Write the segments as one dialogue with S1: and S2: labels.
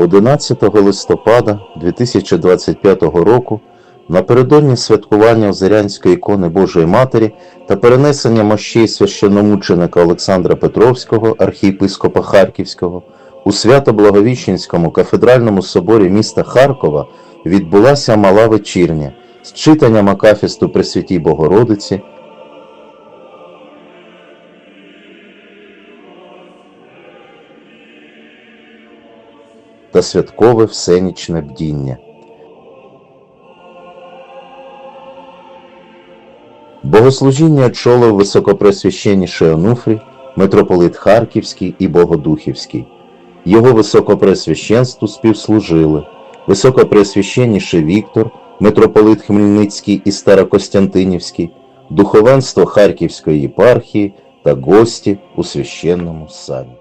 S1: 11 листопада 2025 року напередодні святкування Озерянської ікони Божої Матері та перенесення мощей священномученика Олександра Петровського, архієпископа Харківського, у Свято-Благовіщенському кафедральному соборі міста Харкова відбулася мала вечірня з читанням Акафісту Пресвятій Богородиці та святкове всенічне бдіння. Богослужіння очолив високопресвященніший Онуфрій, митрополит Харківський і Богодухівський. Його високопресвященству співслужили високопресвященніший Віктор, митрополит Хмельницький і Старокостянтинівський, духовенство Харківської єпархії та гості у священному сані. –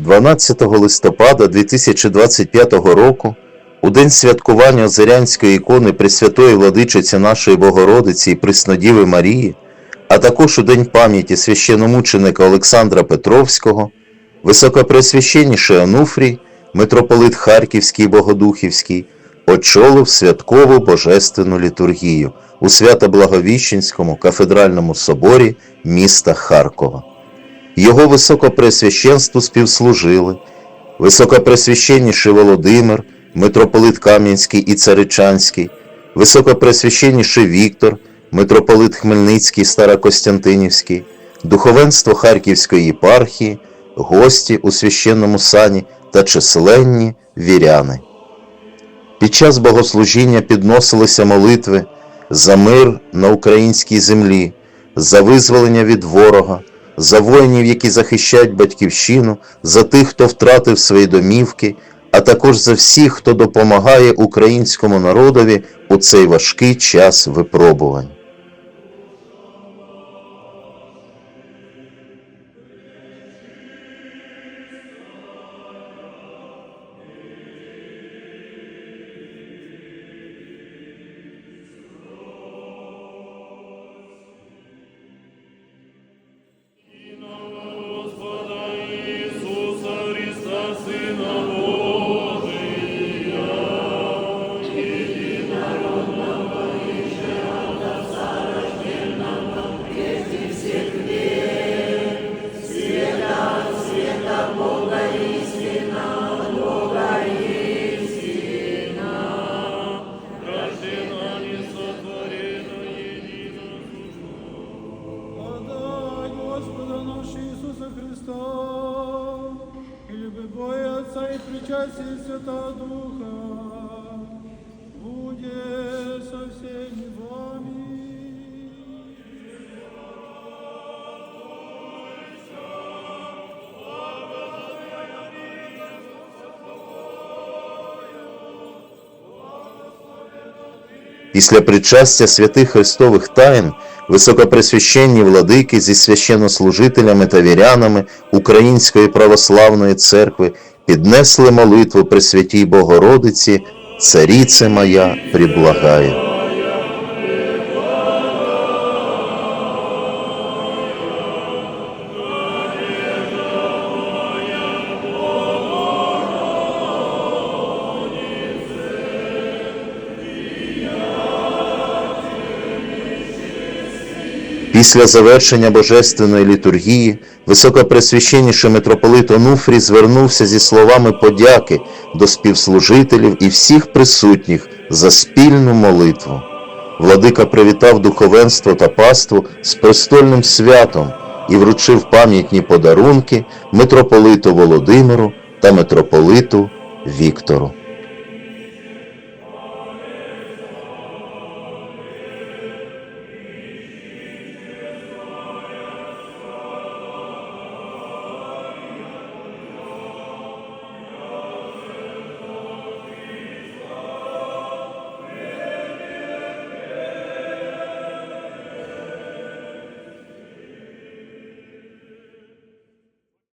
S1: 12 листопада 2025 року, у день святкування Озерянської ікони Пресвятої Владичиці нашої Богородиці і Преснодіви Марії, а також у день пам'яті священомученика Олександра Петровського, високопресвященніший Онуфрій, митрополит Харківський і Богодухівський, очолив святкову божественну літургію у Свято-Благовіщенському кафедральному соборі міста Харкова. Його високопресвященству співслужили. Високопресвященніший Володимир, митрополит Кам'янський і Царичанський, високопресвященніший Віктор, митрополит Хмельницький Старокостянтинівський, духовенство Харківської єпархії, гості у священному сані та численні віряни. Під час богослужіння підносилися молитви за мир на українській землі, за визволення від ворога, за воїнів, які захищають батьківщину, за тих, хто втратив свої домівки, а також за всіх, хто допомагає українському народові у цей важкий час випробувань.
S2: Христа,
S3: и люби Бога Отца и причастие Святого Духа, будет со всеми
S1: Після причастя святих Христових таїн високопресвященні владики зі священнослужителями та вірянами Української православної церкви піднесли молитву Пресвятій Богородиці, Царіце моя, приблагаю. Після завершення божественної літургії високопресвященніший митрополит Онуфрій звернувся зі словами подяки до співслужителів і всіх присутніх за спільну молитву. Владика привітав духовенство та паству з престольним святом і вручив пам'ятні подарунки митрополиту Володимиру та митрополиту Віктору.